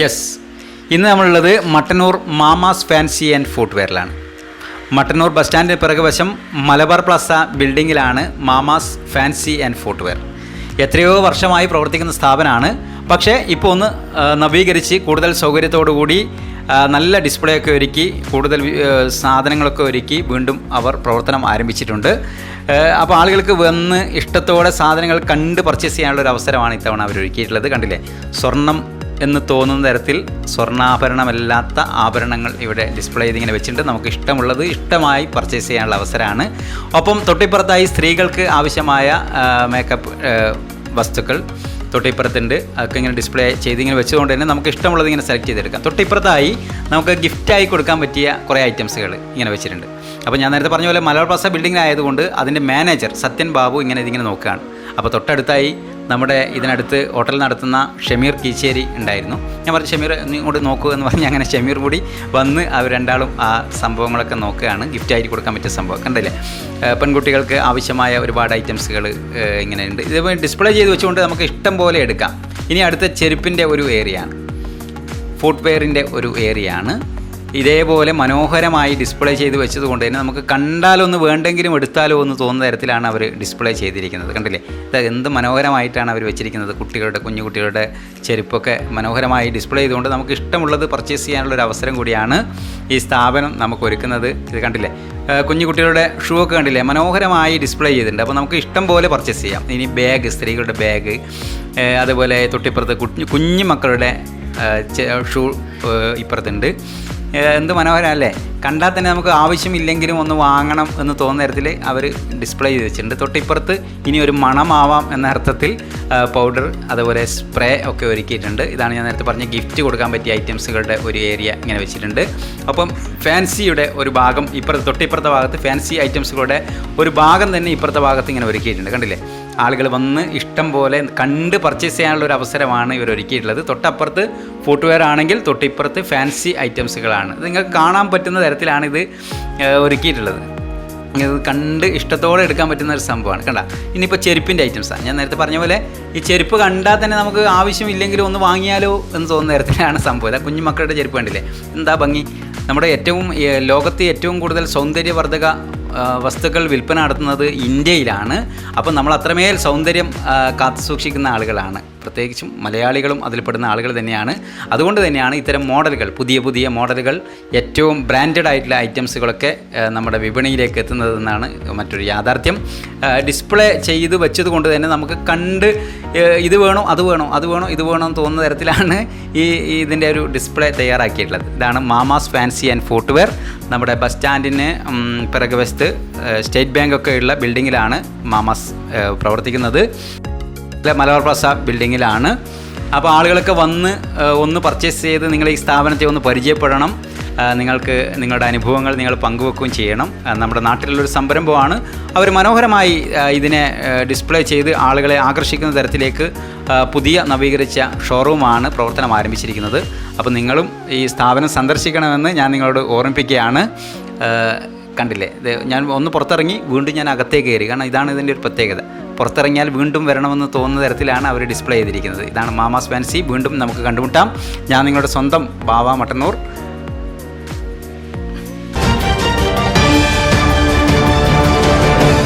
Yes ഇന്ന് നമ്മളുള്ളത് Mattannur മാമാസ് fancy and ഫുട്വെയറിലാണ്. മട്ടന്നൂർ ബസ് സ്റ്റാൻഡിന് പിറകുവശം മലബാർ പ്ലാസ ബിൽഡിങ്ങിലാണ് മാമാസ് ഫാൻസി ആൻഡ് ഫുട്വെയർ. എത്രയോ വർഷമായി പ്രവർത്തിക്കുന്ന സ്ഥാപനമാണ്. പക്ഷേ ഇപ്പോൾ ഒന്ന് നവീകരിച്ച് കൂടുതൽ സൗകര്യത്തോടു കൂടി നല്ല ഡിസ്പ്ലേ ഒക്കെ ഒരുക്കി കൂടുതൽ സാധനങ്ങളൊക്കെ ഒരുക്കി വീണ്ടും അവർ പ്രവർത്തനം ആരംഭിച്ചിട്ടുണ്ട്. അപ്പോൾ ആളുകൾക്ക് വന്ന് ഇഷ്ടത്തോടെ സാധനങ്ങൾ കണ്ട് പർച്ചേസ് ചെയ്യാനുള്ള ഒരു അവസരമാണ് ഇത്തവണ അവർ ഒരുക്കിയിട്ടുള്ളത് കണ്ടില്ലേ? സ്വർണം എന്ന് തോന്നുന്ന തരത്തിൽ സ്വർണാഭരണമല്ലാത്ത ആഭരണങ്ങൾ ഇവിടെ ഡിസ്പ്ലേ ചെയ്തിങ്ങനെ വെച്ചിട്ടുണ്ട്. നമുക്ക് ഇഷ്ടമുള്ളത് ഇഷ്ടമായി പർച്ചേസ് ചെയ്യാനുള്ള അവസരമാണ്. ഒപ്പം തൊട്ടിപ്പുറത്തായി സ്ത്രീകൾക്ക് ആവശ്യമായ മേക്കപ്പ് വസ്തുക്കൾ തൊട്ടിപ്പുറത്തുണ്ട്. അതൊക്കെ ഇങ്ങനെ ഡിസ്പ്ലേ ചെയ്ത് ഇങ്ങനെ വെച്ചുകൊണ്ട് തന്നെ നമുക്ക് ഇഷ്ടമുള്ളത് ഇങ്ങനെ സെലക്ട് ചെയ്തെടുക്കാം. തൊട്ടിപ്പുറത്തായി നമുക്ക് ഗിഫ്റ്റായി കൊടുക്കാൻ പറ്റിയ കുറേ ഐറ്റംസുകൾ ഇങ്ങനെ വെച്ചിട്ടുണ്ട്. അപ്പോൾ ഞാൻ നേരത്തെ പറഞ്ഞ പോലെ മലബാർ പ്ലാസ ബിൽഡിങ്ങിലായതുകൊണ്ട് അതിന്റെ മാനേജർ സത്യൻ ബാബു ഇങ്ങനെ ഇതിങ്ങനെ നോക്കുകയാണ്. അപ്പോൾ തൊട്ടടുത്തായി നമ്മുടെ ഇതിനടുത്ത് ഹോട്ടൽ നടത്തുന്ന ഷമീർ കീച്ചേരി ഉണ്ടായിരുന്നു. ഞാൻ പറഞ്ഞു ഷമീർ ഇങ്ങോട്ട് നോക്കൂ എന്ന് പറഞ്ഞ് അങ്ങനെ ഷമീർ കൂടി വന്ന് അവർ രണ്ടാളും ആ സംഭവങ്ങളൊക്കെ നോക്കുകയാണ്. ഗിഫ്റ്റ് ആയിട്ട് കൊടുക്കാൻ പറ്റിയ സംഭവം. കണ്ടില്ലേ? പെൺകുട്ടികൾക്ക് ആവശ്യമായ ഒരുപാട് ഐറ്റംസുകൾ ഇങ്ങനെ ഉണ്ട്. ഇത് ഡിസ്പ്ലേ ചെയ്ത് വെച്ചുകൊണ്ട് നമുക്ക് ഇഷ്ടം പോലെ എടുക്കാം. ഇനി അടുത്ത ചെരുപ്പിന്റെ ഒരു ഏരിയ ആണ്. ഫുട്വെയറിന്റെ ഒരു ഏരിയ ആണ്. ഇതേപോലെ മനോഹരമായി ഡിസ്പ്ലേ ചെയ്ത് വെച്ചതുകൊണ്ട് തന്നെ നമുക്ക് കണ്ടാലൊന്ന് വേണ്ടെങ്കിലും എടുത്താലോ എന്ന് തോന്നുന്ന തരത്തിലാണ് അവർ ഡിസ്പ്ലേ ചെയ്തിരിക്കുന്നത്. കണ്ടില്ലേ? ഇത് എന്ത് മനോഹരമായിട്ടാണ് അവർ വെച്ചിരിക്കുന്നത്. കുട്ടികളുടെ കുഞ്ഞു കുട്ടികളുടെ ചെരുപ്പൊക്കെ മനോഹരമായി ഡിസ്പ്ലേ ചെയ്തുകൊണ്ട് നമുക്ക് ഇഷ്ടമുള്ളത് പർച്ചേസ് ചെയ്യാനുള്ള ഒരു അവസരം കൂടിയാണ് ഈ സ്ഥാപനം നമുക്ക് ഒരുക്കുന്നത്. ഇത് കണ്ടില്ലേ? കുഞ്ഞു കുട്ടികളുടെ ഷൂ ഒക്കെ കണ്ടില്ലേ? മനോഹരമായി ഡിസ്പ്ലേ ചെയ്തിട്ടുണ്ട്. അപ്പോൾ നമുക്ക് ഇഷ്ടം പോലെ പർച്ചേസ് ചെയ്യാം. ഇനി ബാഗ് സ്ത്രീകളുടെ ബാഗ് അതുപോലെ തൊട്ടിപ്പുറത്ത് കുഞ്ഞു കുഞ്ഞു മക്കളുടെ ഷൂ ഇപ്പുറത്തുണ്ട്. എന്ത് മനോഹരം അല്ലേ കണ്ടാൽ തന്നെ നമുക്ക് ആവശ്യമില്ലെങ്കിലും ഒന്ന് വാങ്ങണം എന്ന് തോന്നുന്ന തരത്തിൽ അവർ ഡിസ്പ്ലേ ചെയ്ത് വെച്ചിട്ടുണ്ട്. തൊട്ടിപ്പുറത്ത് ഇനി ഒരു മണമാവാം എന്ന അർത്ഥത്തിൽ പൗഡർ അതുപോലെ സ്പ്രേ ഒക്കെ ഒരുക്കിയിട്ടുണ്ട്. ഇതാണ് ഞാൻ നേരത്തെ പറഞ്ഞ ഗിഫ്റ്റ് കൊടുക്കാൻ പറ്റിയ ഐറ്റംസുകളുടെ ഒരു ഏരിയ ഇങ്ങനെ വെച്ചിട്ടുണ്ട്. അപ്പം ഫാൻസിയുടെ ഒരു ഭാഗം ഇപ്പുറത്ത് തൊട്ടിപ്പുറത്തെ ഭാഗത്ത് ഫാൻസി ഐറ്റംസുകളുടെ ഒരു ഭാഗം തന്നെ ഇപ്പുറത്തെ ഭാഗത്ത് ഇങ്ങനെ ഒരുക്കിയിട്ടുണ്ട്. കണ്ടില്ലേ? ആളുകൾ വന്ന് ഇഷ്ടം പോലെ കണ്ട് പർച്ചേസ് ചെയ്യാനുള്ള ഒരു അവസരമാണ് ഇവർ ഒരുക്കിയിട്ടുള്ളത്. തൊട്ടപ്പുറത്ത് ഫുട്വെയർ ആണെങ്കിൽ തൊട്ടിപ്പുറത്ത് ഫാൻസി ഐറ്റംസുകളാണ് ഇത് നിങ്ങൾക്ക് കാണാൻ പറ്റുന്ന തരത്തിലാണ് ഇത് ഒരുക്കിയിട്ടുള്ളത്. ഇത് കണ്ട് ഇഷ്ടത്തോടെ എടുക്കാൻ പറ്റുന്ന ഒരു സംഭവമാണ്. കണ്ട ഇനിയിപ്പോൾ ചെരുപ്പിന്റെ ഐറ്റംസാണ് ഞാൻ നേരത്തെ പറഞ്ഞ പോലെ ഈ ചെരുപ്പ് കണ്ടാൽ തന്നെ നമുക്ക് ആവശ്യമില്ലെങ്കിലും ഒന്ന് വാങ്ങിയാലോ എന്ന് തോന്നുന്ന തരത്തിലാണ് സംഭവം. ഇതാ കുഞ്ഞു മക്കളുടെ ചെരുപ്പ് കണ്ടില്ലേ? എന്താ ഭംഗി? നമ്മുടെ ഏറ്റവും ലോകത്ത് ഏറ്റവും കൂടുതൽ സൗന്ദര്യവർദ്ധക വസ്തുക്കൾ വിൽപ്പന നടത്തുന്നത് ഇന്ത്യയിലാണ്. അപ്പം നമ്മൾ അത്രമേൽ സൗന്ദര്യം കാത്തു സൂക്ഷിക്കുന്ന ആളുകളാണ്. പ്രത്യേകിച്ചും മലയാളികളും അതിൽപ്പെടുന്ന ആളുകൾ തന്നെയാണ്. അതുകൊണ്ട് തന്നെയാണ് ഇത്തരം മോഡലുകൾ പുതിയ പുതിയ മോഡലുകൾ ഏറ്റവും ബ്രാൻഡഡ് ആയിട്ടുള്ള ഐറ്റംസുകളൊക്കെ നമ്മുടെ വിപണിയിലേക്ക് എത്തുന്നതെന്നാണ് മറ്റൊരു യാഥാർത്ഥ്യം. ഡിസ്പ്ലേ ചെയ്ത് വെച്ചത് കൊണ്ട് തന്നെ നമുക്ക് കണ്ട് ഇത് വേണോ അത് വേണോ അത് വേണോ ഇത് വേണോ എന്ന് തോന്നുന്ന തരത്തിലാണ് ഈ ഇതിന്റെ ഒരു ഡിസ്പ്ലേ തയ്യാറാക്കിയിട്ടുള്ളത്. ഇതാണ് മാമാസ് ഫാൻസി ആൻഡ് ഫുട്വെയർ നമ്മുടെ ബസ് സ്റ്റാൻഡിന് പിറകുവശത്ത് സ്റ്റേറ്റ് ബാങ്കൊക്കെയുള്ള ബിൽഡിങ്ങിലാണ് മാമാസ് പ്രവർത്തിക്കുന്നത്. മലബാർ പ്ലസ ബിൽഡിങ്ങിലാണ്. അപ്പോൾ ആളുകളൊക്കെ വന്ന് ഒന്ന് പർച്ചേസ് ചെയ്ത് നിങ്ങൾ ഈ സ്ഥാപനത്തെ ഒന്ന് പരിചയപ്പെടണം. നിങ്ങൾക്ക് നിങ്ങളുടെ അനുഭവങ്ങൾ നിങ്ങൾ പങ്കുവെക്കുകയും ചെയ്യണം. നമ്മുടെ നാട്ടിലുള്ളൊരു സംരംഭമാണ്. അവർ മനോഹരമായി ഇതിനെ ഡിസ്പ്ലേ ചെയ്ത് ആളുകളെ ആകർഷിക്കുന്ന തരത്തിലേക്ക് പുതിയ നവീകരിച്ച ഷോറൂമാണ് പ്രവർത്തനം ആരംഭിച്ചിരിക്കുന്നത്. അപ്പോൾ നിങ്ങളും ഈ സ്ഥാപനം സന്ദർശിക്കണമെന്ന് ഞാൻ നിങ്ങളോട് ഓർമ്മിപ്പിക്കുകയാണ്. കണ്ടില്ലേ? ഞാൻ ഒന്ന് പുറത്തിറങ്ങി വീണ്ടും ഞാൻ അകത്തേക്ക് കയറി. കാരണം ഇതാണ് ഇതിന്റെ ഒരു പ്രത്യേകത. പുറത്തിറങ്ങിയാൽ വീണ്ടും വരണമെന്ന് തോന്നുന്ന തരത്തിലാണ് അവർ ഡിസ്പ്ലേ ചെയ്തിരിക്കുന്നത്. ഇതാണ് മാമാസ് ഫാൻസി. വീണ്ടും നമുക്ക് കണ്ടുമുട്ടാം. ഞാൻ നിങ്ങളുടെ സ്വന്തം ബാവ മട്ടന്നൂർ.